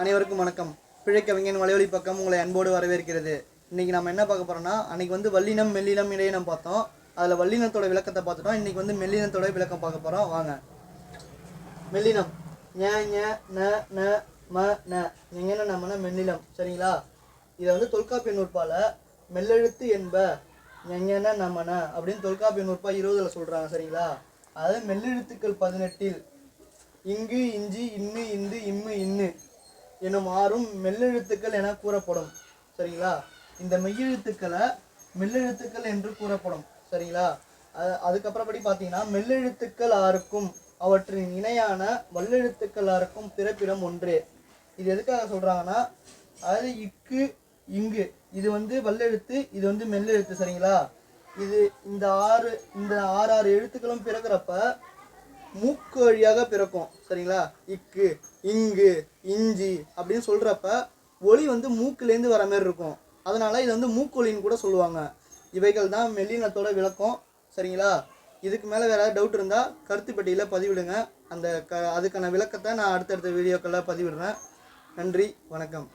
அனைவருக்கும் வணக்கம். பிழைக்கவிஞன் வலைவழி பக்கம் உங்களை அன்போடு வரவேற்கிறது. இன்றைக்கி நம்ம என்ன பார்க்க போகிறோம்னா அன்றைக்கி வந்து வல்லினம் மெல்லினம் இடையே நம்ம பார்த்தோம். அதில் வல்லினத்தோட விளக்கத்தை பார்த்துட்டோம். இன்றைக்கி வந்து மெல்லினத்தோட விளக்கம் பார்க்க போகிறோம் வாங்க. மெல்லினம். ஞ ஞ ந ந ம ந. எங்கன்னா நம்மனா மெல்லினம். சரிங்களா? இதை வந்து தொல்காப்பிய நூற்பால் மெல்லெழுத்து என்ப ஞன நமன அப்படின்னு தொல்காப்பிய நூற்பா இருபதில் சொல்கிறாங்க சரிங்களா? அதாவது மெல்லெழுத்துக்கள் பதினெட்டில் இங்கு இஞ்சி இன்னு இந்த இன்னு எனும் ஆறும் மெல்லெழுத்துக்கள் என கூறப்படும். சரிங்களா? இந்த மெய்யெழுத்துக்களை மெல்லெழுத்துக்கள் என்று கூறப்படும். சரிங்களா? அது பார்த்தீங்கன்னா மெல்லெழுத்துக்கள் ஆறுக்கும் அவற்றின் இணையான வல்லெழுத்துக்கள் ஆறுக்கும் பிறப்பிடம் ஒன்றே. இது எதுக்காக சொல்கிறாங்கன்னா அது இக்கு இங்கு. இது வந்து வல்லெழுத்து இது வந்து மெல்லெழுத்து. சரிங்களா? இது இந்த ஆறு இந்த ஆறு ஆறு எழுத்துக்களும் பிறக்கிறப்ப மூக்கு வழியாக பிறக்கும் சரிங்களா? இக்கு இங்கு இஞ்சி அப்படின்னு சொல்கிறப்ப ஒளி வந்து மூக்குலேருந்து வர மாதிரி இருக்கும். அதனால் இது வந்து மூக்கொலின்னு கூட சொல்லுவாங்க. இவைகள் தான் மெல்லினத்தோட விளக்கம் சரிங்களா? இதுக்கு மேலே வேறு ஏதாவது டவுட் இருந்தால் கருத்து பெட்டியில் பதிவிடுங்க. அந்த க அதுக்கான விளக்கத்தை நான் அடுத்தடுத்த வீடியோக்களில் பதிவிடுறேன். நன்றி வணக்கம்.